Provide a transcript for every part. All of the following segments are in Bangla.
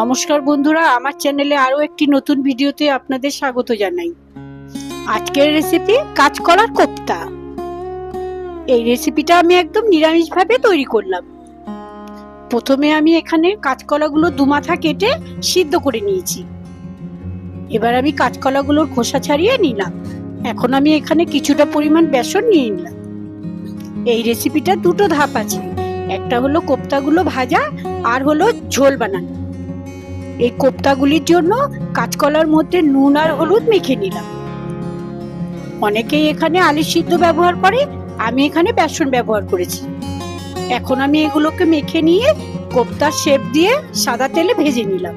নমস্কার বন্ধুরা, আমার চ্যানেলে আরও একটি নতুন ভিডিওতে আপনাদের স্বাগত জানাই। আজকের রেসিপি কাঁচকলার কোপ্তা। এই রেসিপিটা আমি একদম নিরামিষভাবে তৈরি করলাম। প্রথমে আমি এখানে কাঁচকলাগুলো দুমাথা কেটে সিদ্ধ করে নিয়েছি। এবার আমি কাঁচকলাগুলোর খোসা ছাড়িয়ে নিলাম। এখন আমি এখানে কিছুটা পরিমাণ বেসন নিয়ে নিলাম। এই রেসিপিটা দুটো ধাপ আছে। একটা হলো কোপ্তাগুলো ভাজা, আর হলো ঝোল বানানো। এই কোপ্তাগুলির জন্য কাঁচকলার মধ্যে নুন আর হলুদ মেখে নিলাম। অনেকেই এখানে আলু সিদ্ধ ব্যবহার করে, আমি এখানে বেসন ব্যবহার করেছি। এখন আমি এগুলোকে মেখে নিয়ে কোপ্তার শেপ দিয়ে সাদা তেলে ভেজে নিলাম।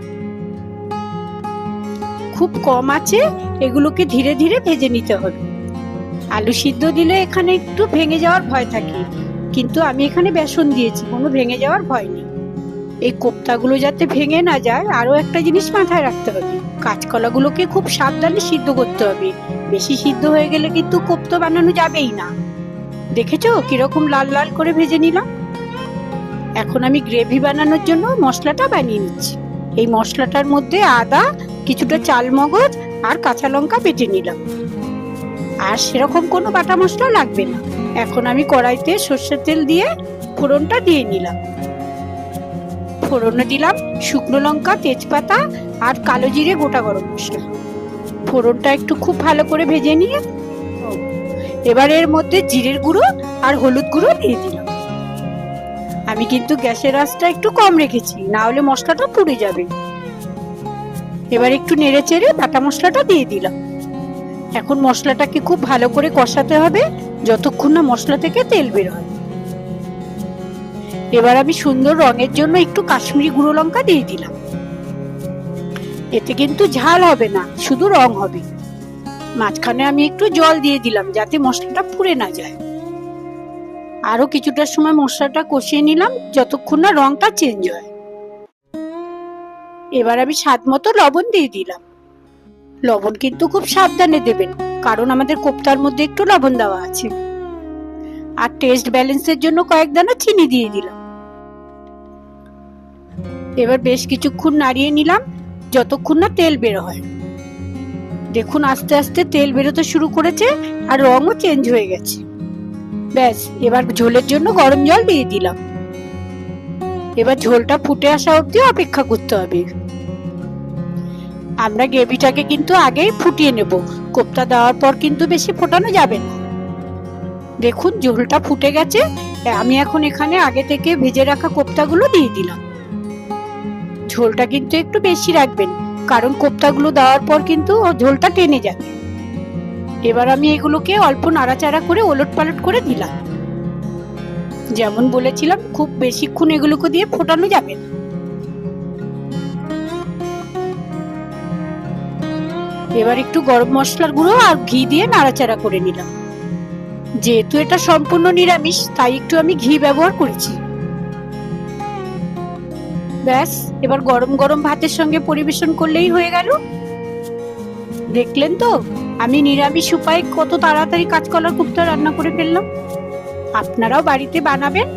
খুব কম আছে, এগুলোকে ধীরে ধীরে ভেজে নিতে হবে। আলু সিদ্ধ দিলে এখানে একটু ভেঙে যাওয়ার ভয় থাকে, কিন্তু আমি এখানে বেসন দিয়েছি, কোনো ভেঙে যাওয়ার ভয় নেই। এই কোপ্তাগুলো যাতে ভেঙে না যায় আরও একটা জিনিস মাথায় রাখতে হবে। কাঁচকলাগুলোকে খুব সাবধানে সিদ্ধ করতে হবে। বেশি সিদ্ধ হয়ে গেলে কিন্তু কোপ্তা বানানো যাবেই না। দেখেছ? কীরকম লাল লাল করে ভেজে নিলাম? এখন আমি গ্রেভি বানানোর জন্য মশলাটা বানিয়ে নিচ্ছি। এই মশলাটার মধ্যে আদা, কিছুটা চাল মগজ আর কাঁচা লঙ্কা বেটে নিলাম। আর সেরকম কোনো বাটা মশলা লাগবে না। এখন আমি কড়াইতে সর্ষের তেল দিয়ে ফোড়নটা দিয়ে নিলাম। ফোড়নে দিলাম, শুকনো লঙ্কা, তেজপাতা আর কালো জিরে গোটা গরম মশলা। ফোড়নটা একটু খুব ভালো করে ভেজে নিয়ে এবার এর মধ্যে জিরের গুঁড়ো আর হলুদ গুঁড়ো দিয়ে দিলাম। আমি কিন্তু গ্যাসের আঁচটা একটু কম রেখেছি, না হলে মশলাটা পুড়ে যাবে। এবার একটু নেড়ে চেড়ে বাটা মশলাটা দিয়ে দিলাম। এখন মশলাটাকে খুব ভালো করে কষাতে হবে, যতক্ষণ না মশলা থেকে তেল বের হয়। এবার আমি সুন্দর রঙের জন্য একটু কাশ্মীরি গুঁড়ো লঙ্কা দিয়ে দিলাম। এতে কিন্তু ঝাল হবে না, শুধু রং হবে। মাঝখানে আমি একটু জল দিয়ে দিলাম যাতে মশলাটা পুড়ে না যায়। আরও কিছুটা সময় মশলাটা কষিয়ে নিলাম, যতক্ষণ না রংটা চেঞ্জ হয়। এবার আমি স্বাদ মতো লবণ দিয়ে দিলাম। লবণ কিন্তু খুব সাবধানে দেবেন, কারণ আমাদের কোপ্তার মধ্যে একটু লবণ দেওয়া আছে। আর টেস্ট ব্যালেন্সের জন্য কয়েক দানা চিনি দিয়ে দিলাম। এবার বেশ কিছুক্ষণ নাড়িয়ে নিলাম, যতক্ষণ না তেল বের হয়। দেখুন, আস্তে আস্তে তেল বেরোতে শুরু করেছে আর রঙও চেঞ্জ হয়ে গেছে। ব্যাস, এবার ঝোলের জন্য গরম জল দিয়ে দিলাম। এবার ঝোলটা ফুটে আসা অবধি অপেক্ষা করতে হবে। আমরা গ্রেভিটাকে কিন্তু আগেই ফুটিয়ে নেব। কোপ্তা দেওয়ার পর কিন্তু বেশি ফোটানো যাবে না। দেখুন, ঝোলটা ফুটে গেছে। আমি এখন এখানে আগে থেকে ভেজে রাখা কোপ্তাগুলো দিয়ে দিলাম। ঝোলটা কিন্তু একটু বেশি রাখবেন, কারণ কোপ্তাগুলো দেওয়ার পর কিন্তু ঝোলটা টেনে যাবে। এবার আমি এগুলোকে অল্প নাড়াচাড়া করে ওলট পালট করে দিলাম। যেমন বলেছিলাম, খুব বেশিক্ষণ এগুলোকে দিয়ে ফোটানো যাবে না। এবার একটু গরম মশলার গুঁড়ো আর ঘি দিয়ে নাড়াচাড়া করে নিলাম। যেহেতু এটা সম্পূর্ণ নিরামিষ, তাই একটু আমি ঘি ব্যবহার করেছি। ব্যাস, এবার গরম গরম ভাতের সঙ্গে পরিবেশন করলেই হয়ে গেল। দেখলেন তো, আমি নিরামিষ উপায়ে কত তাড়াতাড়ি কাঁচকলার কুপ্তা রান্না করে ফেললাম। আপনারাও বাড়িতে বানাবেন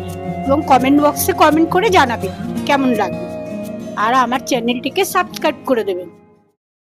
এবং কমেন্ট বক্সে কমেন্ট করে জানাবেন কেমন লাগবে আর আমার চ্যানেলটিকে সাবস্ক্রাইব করে দেবেন।